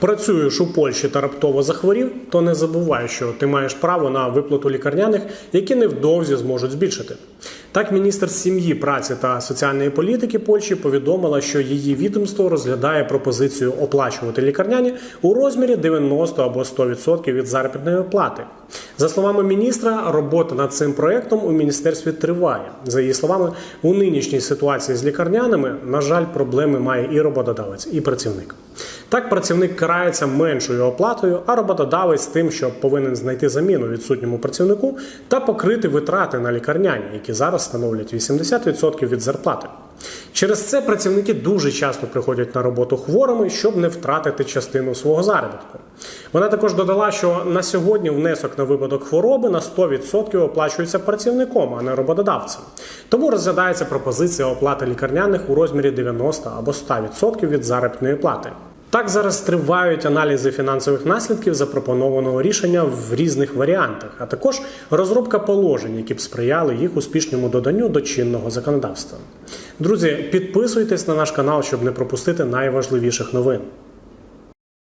Працюєш у Польщі та раптово захворів, то не забувай, що ти маєш право на виплату лікарняних, які невдовзі зможуть збільшити. Так, міністр сім'ї, праці та соціальної політики Польщі повідомила, що її відомство розглядає пропозицію оплачувати лікарняні у розмірі 90 або 100% від заробітної плати. За словами міністра, робота над цим проектом у міністерстві триває. За її словами, у нинішній ситуації з лікарняними, на жаль, проблеми має і роботодавець, і працівник. Так, працівник карається меншою оплатою, а роботодавець тим, що повинен знайти заміну відсутньому працівнику та покрити витрати на лікарняні, які зараз становлять 80% від зарплати. Через це працівники дуже часто приходять на роботу хворими, щоб не втратити частину свого заробітку. Вона також додала, що на сьогодні внесок на випадок хвороби на 100% оплачується працівником, а не роботодавцем. Тому розглядається пропозиція оплати лікарняних у розмірі 90 або 100% від заробітної плати. Так зараз тривають аналізи фінансових наслідків запропонованого рішення в різних варіантах, а також розробка положень, які б сприяли їх успішному доданню до чинного законодавства. Друзі, підписуйтесь на наш канал, щоб не пропустити найважливіших новин.